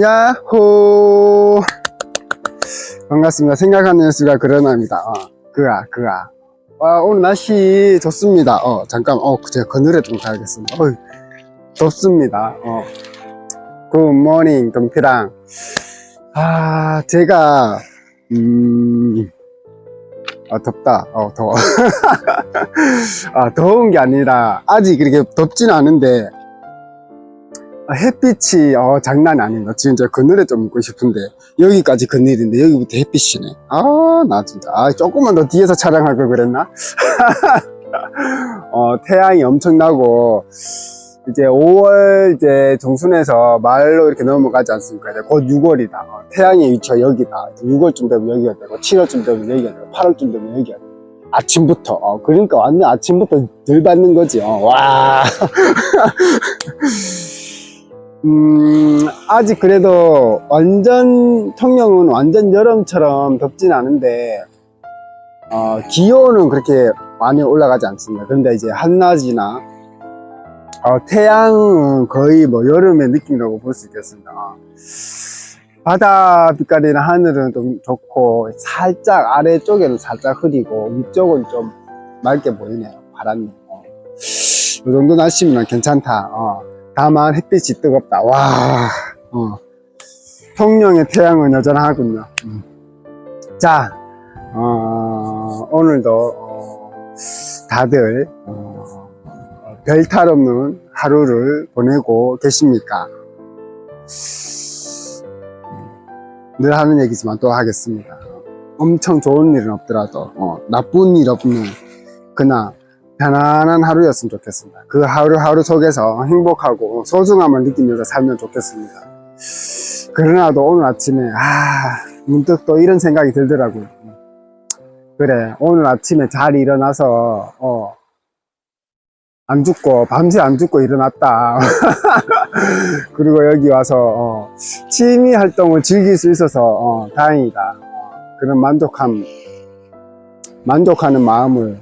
야호. 반갑습니다. 생각하는 수가 그러나입니다. 어, 그아 그아 와 오늘 날씨 좋습니다. 어 잠깐 어 제가 그늘에 좀 가야겠습니다. 어 덥습니다. 어. 굿모닝 동피랑 아 제가 음 아, 덥다. 어, 더워. 아, 더운 게 아니라, 아직 그렇게 덥지는 않은데, 아, 햇빛이, 어, 장난이 아닌가. 지금 저 그늘에 좀 있고 싶은데, 여기까지 그늘인데, 여기부터 햇빛이네. 아, 나 진짜. 아, 조금만 더 뒤에서 촬영할 걸 그랬나? 어, 태양이 엄청나고, 이제 5월 이제 중순에서 말로 이렇게 넘어가지 않습니까? 이제 곧 6월이다. 어, 태양의 위치가 여기다. 6월쯤 되면 여기가 되고, 7월쯤 되면 여기가 되고, 8월쯤 되면 여기가 되고. 아침부터. 어, 그러니까 완전 아침부터 덜 받는 거지. 어, 와. 음, 아직 그래도 완전, 통영은 완전 여름처럼 덥진 않은데, 어, 기온은 그렇게 많이 올라가지 않습니다. 그런데 이제 한낮이나, 어, 태양은 거의 뭐 여름의 느낌이라고 볼 수 있겠습니다. 어. 바다 빛깔이나 하늘은 좀 좋고, 살짝 아래쪽에는 살짝 흐리고, 위쪽은 좀 맑게 보이네요. 파랗네. 어. 이 정도 날씨면 괜찮다. 어. 다만 햇빛이 뜨겁다. 와, 어. 통영의 태양은 여전하군요. 음. 자, 어, 오늘도 어, 다들 어, 별탈 없는 하루를 보내고 계십니까? 늘 하는 얘기지만 또 하겠습니다. 엄청 좋은 일은 없더라도 어, 나쁜 일 없는 그나 편안한 하루였으면 좋겠습니다. 그 하루하루 속에서 행복하고 소중함을 느끼면서 살면 좋겠습니다. 그러나도 오늘 아침에 아 문득 또 이런 생각이 들더라고요. 그래 오늘 아침에 잘 일어나서 어, 안 죽고 밤새 안 죽고 일어났다. 그리고 여기 와서 어, 취미 활동을 즐길 수 있어서 어, 다행이다. 어, 그런 만족함 만족하는 마음을 어,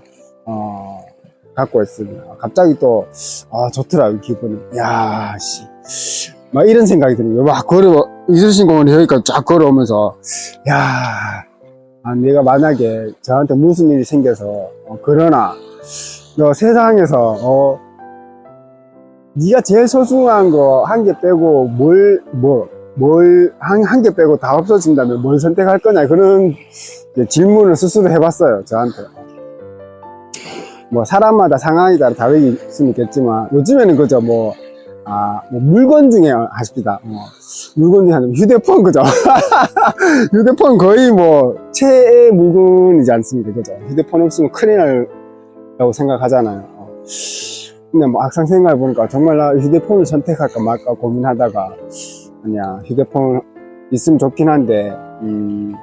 갖고 있습니다. 갑자기 또, 아, 좋더라, 이 기분이. 야, 씨. 막 이런 생각이 들어요. 막 걸어, 이수신공원 여기까지 쫙 걸어오면서, 야, 아, 내가 만약에 저한테 무슨 일이 생겨서, 어, 그러나, 너 세상에서, 어, 네가 제일 소중한 거 한 개 빼고 뭘, 뭐, 뭘, 한, 한 개 빼고 다 없어진다면 뭘 선택할 거냐. 그런 질문을 스스로 해봤어요, 저한테. 뭐 사람마다 상황이 따라 다르기 수는 있겠지만 요즘에는 그죠 뭐, 아, 뭐 물건 중에 하십니다. 뭐 물건 중에 하면 휴대폰 그죠? 휴대폰 거의 뭐 최애 물건이지 않습니까? 그죠? 휴대폰 없으면 큰일 날라고 생각하잖아요. 어. 근데 뭐 항상 생각해 보니까 정말 나 휴대폰을 선택할까 말까 고민하다가 아니야 휴대폰 있으면 좋긴 한데 음,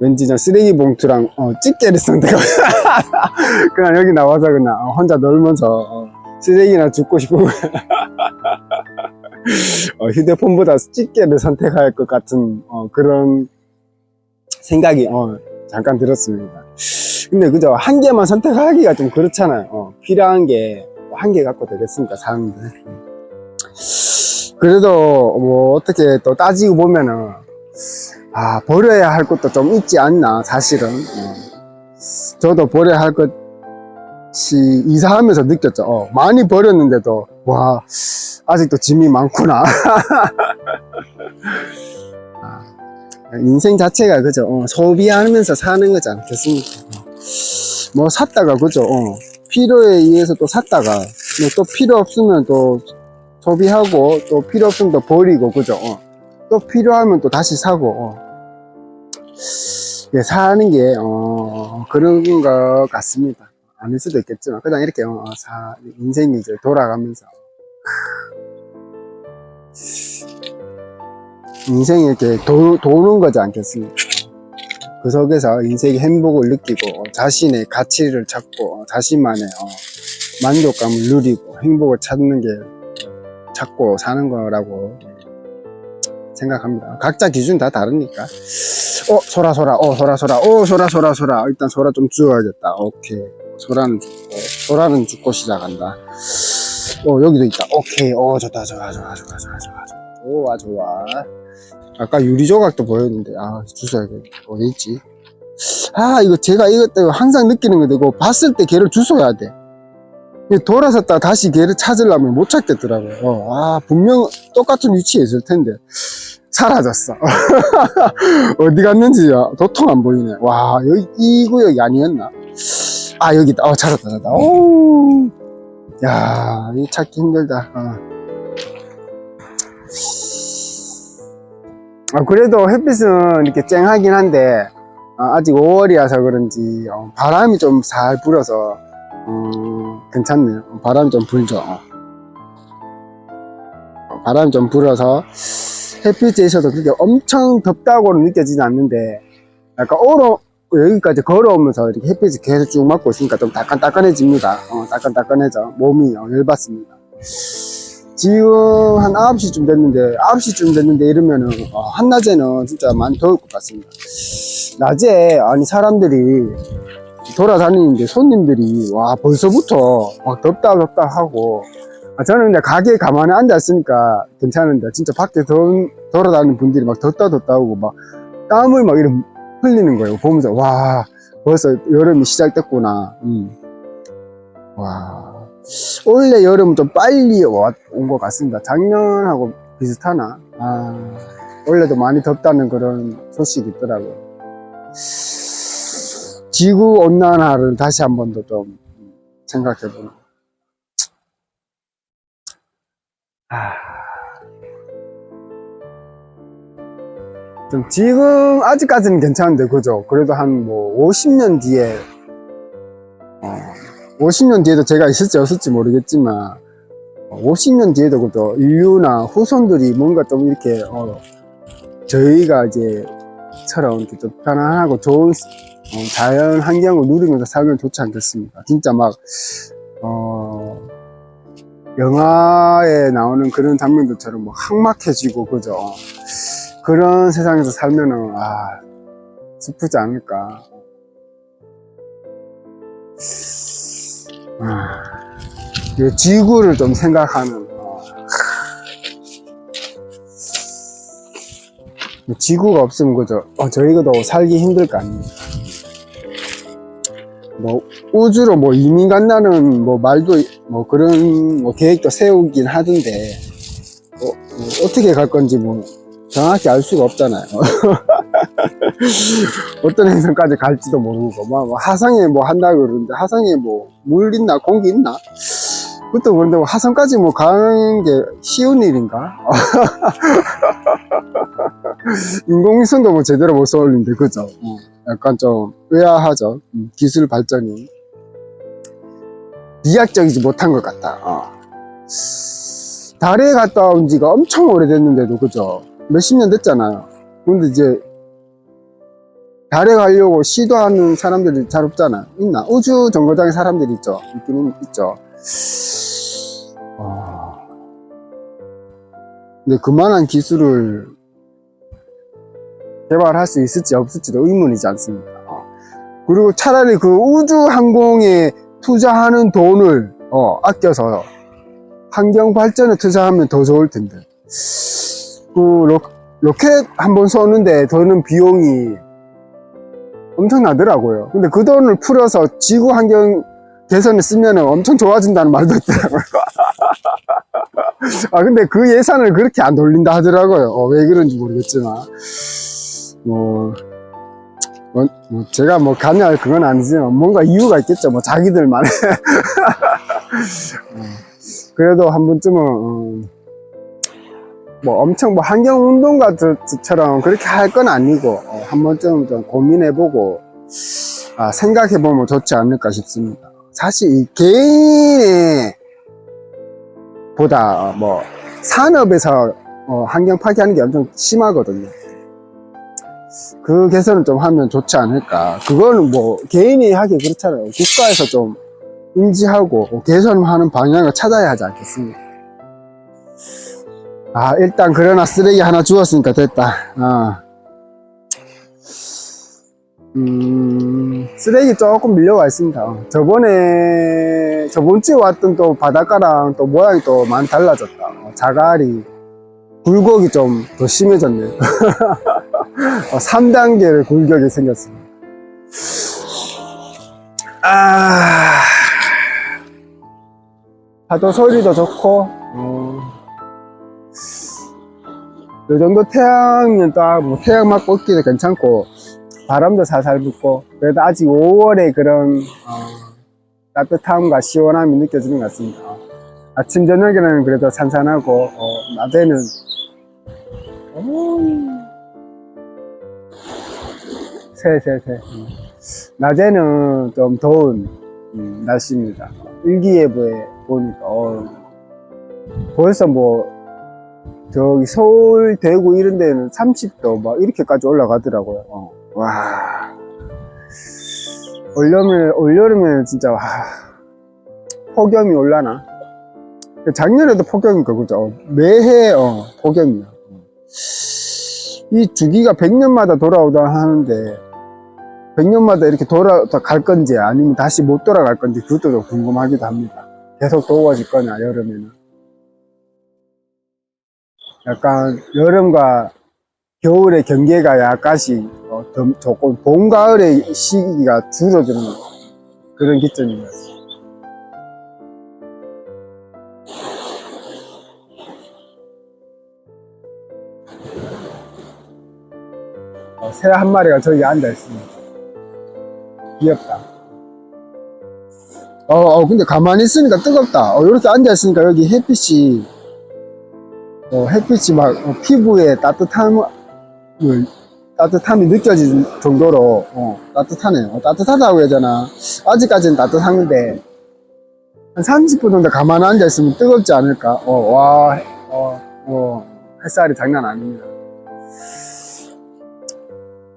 왠지 저 쓰레기 봉투랑 어, 집게를 선택하고 그냥 여기 나와서 그냥 어, 혼자 놀면서 어, 쓰레기나 싶은 거야. 어, 휴대폰보다 집게를 선택할 것 같은 어, 그런 생각이 어, 잠깐 들었습니다. 근데 그죠 한 개만 선택하기가 좀 그렇잖아요. 어, 필요한 게 한 개 갖고 되겠습니까 사람들. 그래도 뭐 어떻게 또 따지고 보면은 아, 버려야 할 것도 좀 있지 않나, 사실은. 어. 저도 버려야 할 것이 이사하면서 느꼈죠. 어, 많이 버렸는데도, 와, 아직도 짐이 많구나. 아, 인생 자체가 그죠. 어, 소비하면서 사는 거지 않겠습니까? 어. 뭐 샀다가 그죠. 어, 필요에 의해서 또 샀다가, 뭐 또 필요 없으면 또 소비하고, 또 필요 없으면 또 버리고, 그죠. 어. 또 필요하면 또 다시 사고, 어. 예, 사는 게, 어, 그런 것 같습니다. 아닐 수도 있겠지만, 그냥 이렇게, 어, 사, 인생이 이제 돌아가면서. 인생이 이렇게 도, 도는 거지 않겠습니까? 그 속에서 인생의 행복을 느끼고, 어, 자신의 가치를 찾고, 어, 자신만의, 어, 만족감을 누리고, 행복을 찾는 게, 어, 찾고 사는 거라고 생각합니다. 각자 기준 다 다르니까. 어, 소라, 소라, 어, 소라, 소라, 어, 소라, 소라, 소라. 일단 소라 좀 주워야겠다. 오케이. 소라는 죽고, 소라는 죽고 시작한다. 어, 여기도 있다. 오케이. 어, 좋다, 좋아, 좋아, 좋아, 좋아, 좋아. 좋아, 좋아. 아까 유리 조각도 보였는데, 아, 주워야겠네. 어디 있지? 아, 이거 제가 이것 때문에 항상 느끼는 건데, 이거 봤을 때 걔를 주워야 돼. 돌아섰다 다시 걔를 찾으려면 못 찾겠더라고요. 어, 아, 분명 똑같은 위치에 있을 텐데. 사라졌어. 어디 갔는지 도통 안 보이네. 와, 여기, 이 구역이 아니었나? 아, 여기 있다. 어, 찾았다, 찾았다. 오, 야, 이 찾기 힘들다. 어. 아, 그래도 햇빛은 이렇게 쨍하긴 한데, 아, 아직 5월이라서 그런지, 어, 바람이 좀살 불어서, 어, 괜찮네요. 바람이 좀 불죠. 어, 바람이 좀 불어서, 햇빛에 있어도 그렇게 엄청 덥다고는 느껴지지 않는데, 약간 오로, 여기까지 걸어오면서 이렇게 햇빛이 계속 쭉 맞고 있으니까 좀 따끈따끈해집니다. 어, 따끈따끈해져. 몸이 어, 열받습니다. 지금 한 9시쯤 됐는데, 9시쯤 됐는데 이러면은, 어, 한낮에는 진짜 많이 더울 것 같습니다. 낮에, 아니, 사람들이 돌아다니는데 손님들이, 와, 벌써부터 막 덥다 덥다 하고, 아, 저는 근데 가게에 가만히 앉아있으니까 괜찮은데, 진짜 밖에 돈, 돌아다니는 분들이 막 덥다 덥다 하고, 막 땀을 막 이렇게 흘리는 거예요. 보면서, 와, 벌써 여름이 시작됐구나. 음. 와. 원래 여름은 좀 빨리 온 것 같습니다. 작년하고 비슷하나? 아, 원래도 많이 덥다는 그런 소식이 있더라고요. 지구 온난화를 다시 한 번 더 좀 생각해 보는. 아. 좀 지금 아직까지는 괜찮은데 그죠? 그래도 한 뭐 50년 뒤에 어, 50년 뒤에도 제가 있을지 없을지 모르겠지만 50년 뒤에도 그도 인류나 후손들이 뭔가 좀 이렇게 어, 저희가 이제 처럼 이렇게 좀 편안하고 좋은 어, 자연 환경을 누리면서 살면 좋지 않겠습니까? 진짜 막 어, 영화에 나오는 그런 장면들처럼 뭐 항막해지고 그죠? 그런 세상에서 살면은 아 슬프지 않을까? 아, 이 지구를 좀 생각하는 어, 지구가 없으면 그죠 어, 저희가도 살기 힘들 거 아닙니까 뭐 우주로 뭐 이민 간다는 뭐 말도 뭐 그런 뭐 계획도 세우긴 하던데 뭐, 뭐 어떻게 갈 건지 뭐 정확히 알 수가 없잖아요. 어떤 행성까지 갈지도 모르고 뭐, 뭐 하성에 뭐 한다 그러는데 하성에 뭐 물 있나 공기 있나? 그것도 그런데 뭐 하성까지 뭐 가는 게 쉬운 일인가? 인공위성도 뭐 제대로 못 쏘는데 그죠? 어, 약간 좀 의아하죠. 음, 기술 발전이 비약적이지 못한 것 같다 어. 달에 갔다 온 지가 엄청 오래됐는데도 그죠 몇십 년 됐잖아요 근데 이제 달에 가려고 시도하는 사람들이 잘 없잖아. 있나? 우주 정거장에 사람들이 있죠. 있기는 있죠. 아... 근데 그만한 기술을 개발할 수 있을지 없을지도 의문이지 않습니까? 어. 그리고 차라리 그 우주 항공에 투자하는 돈을 어, 아껴서 환경 발전에 투자하면 더 좋을 텐데. 그 로, 로켓 한 번 쏘는데 드는 비용이 엄청나더라고요. 근데 그 돈을 풀어서 지구 환경 개선에 쓰면 엄청 좋아진다는 말도 있더라고요. 아, 근데 그 예산을 그렇게 안 돌린다 하더라고요. 어, 왜 그런지 모르겠지만. 뭐, 뭐, 뭐 제가 뭐 관여할 그건 아니지만 뭔가 이유가 있겠죠. 뭐 자기들만의. 어, 그래도 한 번쯤은, 어, 뭐 엄청 뭐 환경 운동가들처럼 그렇게 할 건 아니고 어, 한 번쯤 좀 고민해보고 아, 생각해보면 좋지 않을까 싶습니다. 사실 이 개인의 보다 어, 뭐 산업에서 어, 환경 파괴하는 게 엄청 심하거든요. 그 개선을 좀 하면 좋지 않을까. 그거는 뭐 개인이 하기 그렇잖아요. 국가에서 좀 인지하고 어, 개선하는 방향을 찾아야 하지 않겠습니까? 아, 일단 그러나 쓰레기 하나 주웠으니까 됐다. 어. 음, 쓰레기 조금 밀려와 있습니다. 어, 저번에, 저번 주에 왔던 또 바닷가랑 또 모양이 또 많이 달라졌다. 어, 자갈이, 굴곡이 좀 더 심해졌네. 어, 3단계의 굴격이 생겼습니다. 아, 파도 소리도 좋고, 어, 요 정도 태양은 또뭐 태양 맞고 있기도 괜찮고, 바람도 살살 불고 그래도 아직 5월의 그런 어, 따뜻함과 시원함이 느껴지는 것 같습니다. 어, 아침 저녁에는 그래도 산산하고 어, 낮에는 새 새새 음. 낮에는 좀 더운 음, 날씨입니다. 일기예보에 보니까 어, 벌써 뭐 저기 서울, 대구 이런 데는 30도 막 이렇게까지 올라가더라고요. 어. 와. 올여름에, 올여름에는 진짜, 와. 폭염이 올라나? 작년에도 폭염이니까, 그죠? 매해, 어, 폭염이야. 이 주기가 100년마다 돌아오다 하는데, 100년마다 이렇게 돌아갈 건지, 아니면 다시 못 돌아갈 건지, 그것도 좀 궁금하기도 합니다. 계속 더워질 거냐, 여름에는. 약간, 여름과 겨울의 경계가 약간씩 조금 봄, 가을의 시기가 줄어드는 그런 기점인 것. 어, 새 한 마리가 저기 앉아 있습니다. 귀엽다. 어, 어, 근데 가만히 있으니까 뜨겁다. 어, 이렇게 앉아 있으니까 여기 햇빛이, 어, 햇빛이 막 어, 피부에 따뜻함을 따뜻함이 느껴질 정도로 어, 따뜻하네요. 어, 따뜻하다고 해야 되나? 아직까지는 따뜻한데 한 30분 정도 가만히 앉아 있으면 뜨겁지 않을까? 어, 와, 어, 어, 햇살이 장난 아닙니다.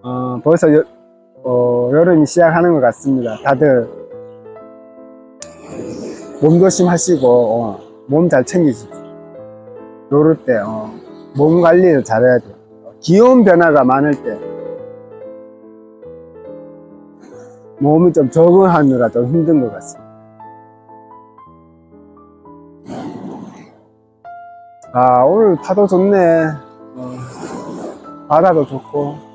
어, 벌써 여, 어, 여름이 시작하는 것 같습니다. 다들 몸 조심하시고 어, 몸잘 챙기십시오. 요럴 때 어, 몸 관리를 잘해야 돼요. 기온 변화가 많을 때 몸이 좀 적응하느라 좀 힘든 것 같습니다. 아 오늘 파도 좋네. 어, 바다도 좋고.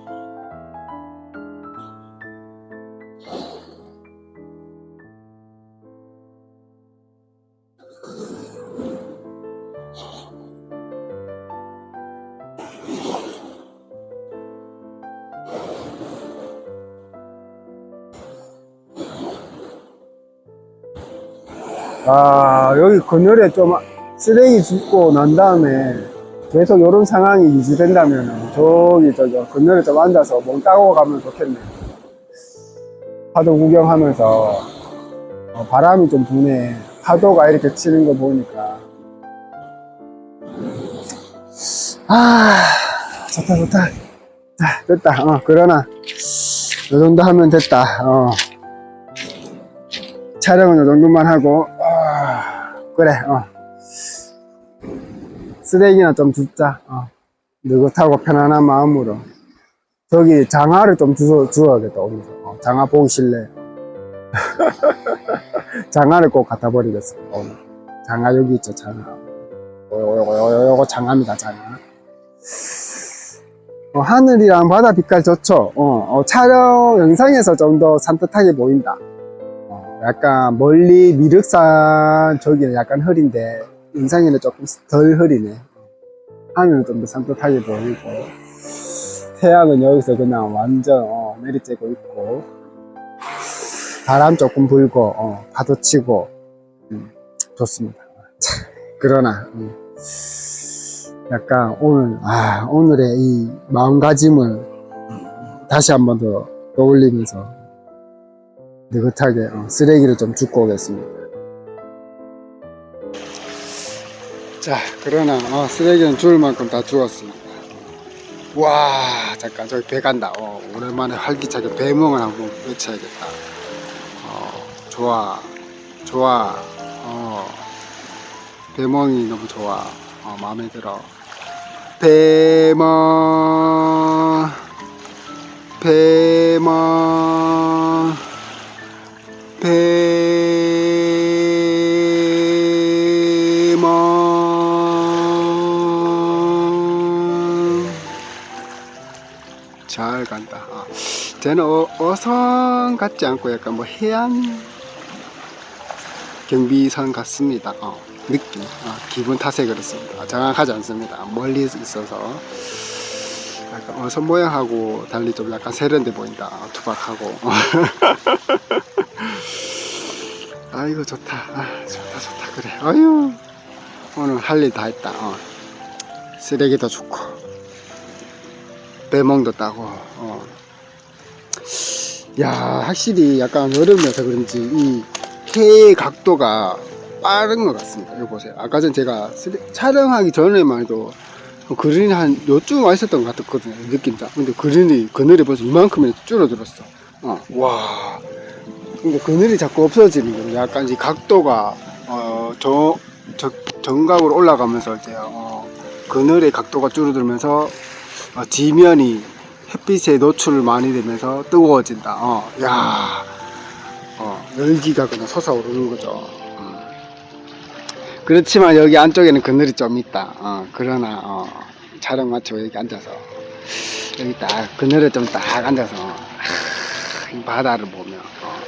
아 여기 그늘에 좀 쓰레기 줍고 난 다음에 계속 이런 상황이 유지된다면 저기 저저 그늘에 좀 앉아서 몸 따고 가면 좋겠네. 파도 구경하면서 어, 바람이 좀 부네. 파도가 이렇게 치는 거 보니까 아 좋다 좋다. 자 됐다. 어 그러나 이 정도 하면 됐다. 어. 촬영은 이 정도만 하고 아, 그래 어. 쓰레기나 좀 줍자 어. 느긋하고 편안한 마음으로. 저기 장화를 좀 주워, 주워야겠다 오늘 어, 장화 보기 싫네 장화를 꼭 갖다 버리겠습니다 오늘. 장화 여기 있죠 장화. 요거 장화입니다 장화. 어, 하늘이랑 바다 빛깔 좋죠? 어, 어, 촬영 영상에서 좀 더 산뜻하게 보인다. 어, 약간 멀리 미륵산 저기는 약간 흐린데 영상에는 조금 덜 흐리네. 하늘은 좀 더 산뜻하게 보이고. 태양은 여기서 그냥 완전 어, 내리쬐고 있고. 바람 조금 불고 어, 파도 치고. 음, 좋습니다. 참, 그러나 음, 약간 오늘 아 오늘의 이 마음가짐을 음, 다시 한 번 더 떠올리면서 느긋하게 어, 쓰레기를 좀 줍고 오겠습니다. 자, 그러나 어, 쓰레기는 주울 만큼 다 주웠습니다. 와, 잠깐 저기 배 간다. 어, 오랜만에 활기차게 배몽을 한번 외쳐야겠다. 어, 좋아, 좋아. 어, 배몽이 너무 좋아. 어, 마음에 들어. 배몽, 배만 쟤는 어, 어선 같지 않고 약간 뭐 해안 경비선 같습니다. 어, 느낌, 어, 기분 탓에 그렇습니다. 정확하지 않습니다. 멀리 있어서 약간 어선 모양하고 달리 좀 약간 세련돼 보인다. 어, 투박하고. 아이고 좋다. 아, 좋다 좋다 그래. 아유 오늘 할 일 다 했다. 어. 쓰레기도 줍고 배멍도 따고. 어. 야 확실히 약간 여름이어서 그런지 이 해의 각도가 빠른 것 같습니다. 이거 보세요. 아까 전 제가 촬영하기 전에만 해도 그린이 한 요쯤 와 있었던 것 같았거든요. 느낌상. 근데 그린이 그늘이 벌써 이만큼이나 줄어들었어. 어. 와. 근데 그늘이 자꾸 없어지는 거예요. 약간 이 각도가 어, 저, 저 정각으로 올라가면서 이제 어, 그늘의 각도가 줄어들면서 어, 지면이 햇빛에 노출을 많이 되면서 뜨거워진다. 어, 야, 어, 열기가 그냥 솟아오르는 거죠. 음. 그렇지만 여기 안쪽에는 그늘이 좀 있다. 어, 그러나 어, 촬영 마치고 여기 앉아서 여기 딱 그늘에 좀 딱 앉아서 하, 이 바다를 보며 어,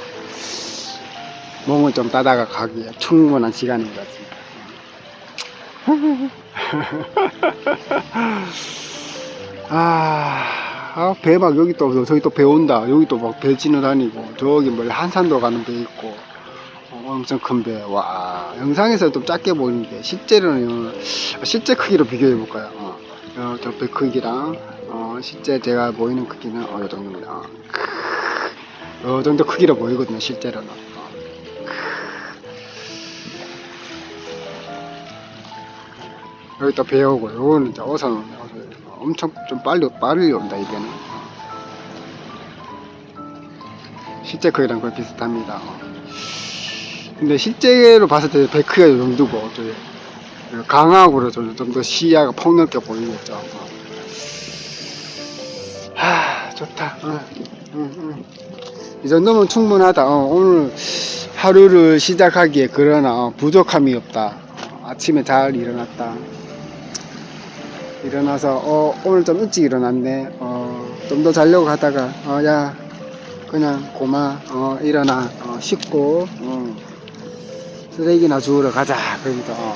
몸을 좀 따다가 가기에 충분한 시간인 것 같습니다. 아, 아, 배막 여기 또 저기 또 배 온다. 여기 또 막 배 지나 다니고 저기 뭐 한산도 가는 배 있고 어, 엄청 큰 배. 와, 영상에서 좀 작게 보이는데 실제로는 실제 크기로 비교해 볼까요? 어, 어, 저배 크기랑 어, 실제 제가 보이는 크기는 어, 이 정도입니다. 어, 크, 어 정도 크기로 보이거든요, 실제로는. 어. 여기 또 배 오고 요거는 이제 어선 어선. 엄청 좀 빨리 빨리 온다 이 배는 실제 크기랑 거의 비슷합니다 어. 근데 실제로 봤을 때이 정도고 저기 강하고로 좀더 시야가 폭넓게 보이겠죠 어. 하 좋다 어. 응, 응. 이 정도면 충분하다 어, 오늘 하루를 시작하기에 그러나 어, 부족함이 없다 어, 아침에 잘 일어났다 일어나서 어 오늘 좀 일찍 일어났네. 어 좀 더 자려고 하다가 어 야 그냥 고마. 어 일어나. 어 씻고 어. 쓰레기나 주우러 가자. 그러면서 어,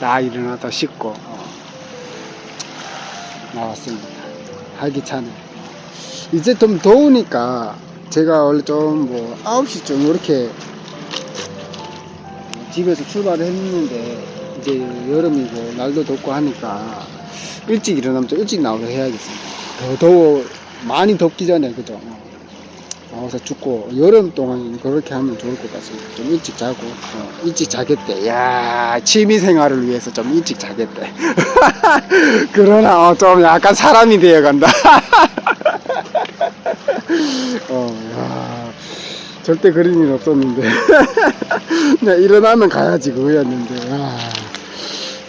나 일어나서 씻고 어, 나왔습니다. 활기차네. 이제 좀 더우니까 제가 원래 좀 뭐 9시쯤 이렇게 집에서 출발을 했는데 이제 여름이고 날도 덥고 하니까 일찍 일어나면 좀 일찍 나와서 해야겠습니다. 더 더워 많이 덥기 전에 그죠? 어. 나와서 죽고 여름 동안 그렇게 하면 좋을 것 같습니다. 좀 일찍 자고 어, 일찍 자겠대. 야 취미 생활을 위해서 좀 일찍 자겠대. 그러나 어, 좀 약간 사람이 되어간다. 어, 야, 절대 그런 일 없었는데 그냥 일어나면 가야지 그거였는데 아,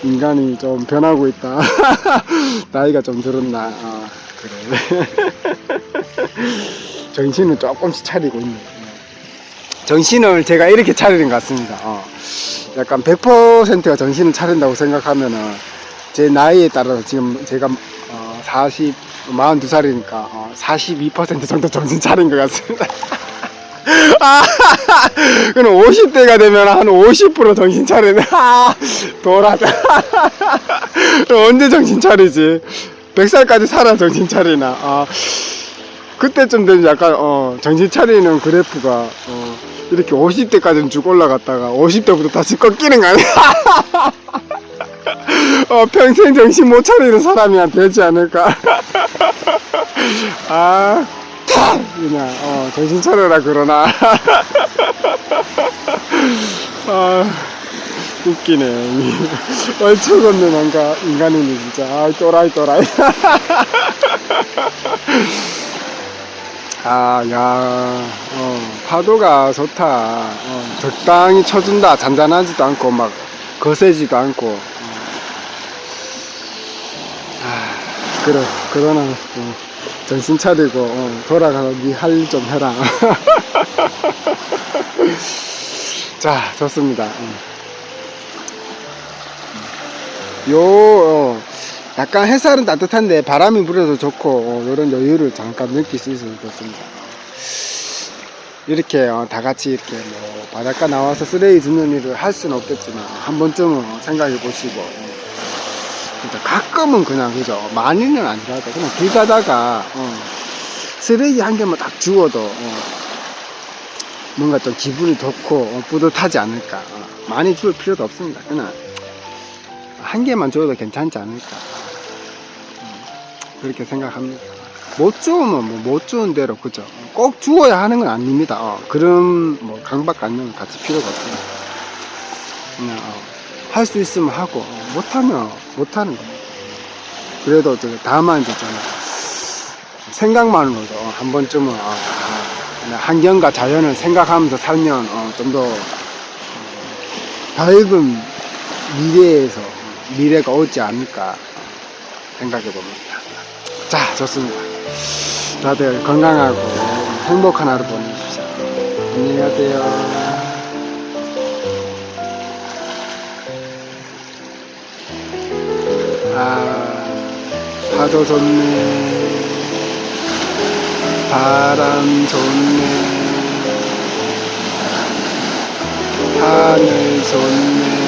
인간이 좀 변하고 있다. 나이가 좀 들었나. 아, 그래. 정신을 조금씩 차리고 있네. 정신을 제가 이렇게 차리는 것 같습니다. 어. 약간 100%가 정신을 차린다고 생각하면은 제 나이에 따라서 지금 제가 어, 40 42살이니까 어, 42% 정도 정신 차린 것 같습니다 아, 그럼 50대가 되면 한 50% 정신 차리네. 아, 돌아다. 언제 정신 차리지? 100살까지 살아 정신 차리나. 아, 그때쯤 되면 약간, 어, 정신 차리는 그래프가, 어, 이렇게 50대까지는 쭉 올라갔다가 50대부터 다시 꺾이는 거 아니야? 어, 평생 정신 못 차리는 사람이 되지 않을까? 아. 탁! 그냥 어, 정신 차려라 그러나 아 웃기네 이 얼척없는 인간, 인간이네 진짜 아 또라이 또라이 아야 어, 파도가 좋다 어, 적당히 쳐준다 잔잔하지도 않고 막 거세지도 않고 어. 아 그래 그러나 어. 정신 차리고 어, 돌아가서 네할일좀 해라. 자, 좋습니다. 음. 요 어, 약간 햇살은 따뜻한데 바람이 불어서 좋고 어, 이런 여유를 잠깐 느낄 수 있어서 좋습니다. 이렇게 어, 다 같이 이렇게 뭐 바닷가 나와서 쓰레기 줍는 일을 할 수는 없겠지만 한 번쯤은 어, 생각해 보시고 어, 진짜 가끔은 그냥 그죠? 많이는 아니라도 그냥 길 가다가 어, 쓰레기 한 개만 딱 주워도 어, 뭔가 좀 기분이 좋고 어, 뿌듯하지 않을까. 어, 많이 줄 필요도 없습니다. 그냥 한 개만 줘도 괜찮지 않을까. 음, 그렇게 생각합니다. 못 주우면 뭐 못 주운 대로 그죠? 꼭 주워야 하는 건 아닙니다. 어, 그런 뭐 강박관념을 가질 필요가 없습니다. 그냥 할수 있으면 하고 어, 못하면 못하는 겁니다 그래도 저 다만 좀 생각만으로도 어, 한 번쯤은 어, 아, 환경과 자연을 생각하면서 살면 어, 좀더 밝은 미래에서 미래가 오지 않을까 생각해 봅니다. 자, 좋습니다. 다들 건강하고 행복한 하루 보내십시오. 안녕히 가세요. 아, 파도 좋네. 바람 좋네. 하늘 좋네.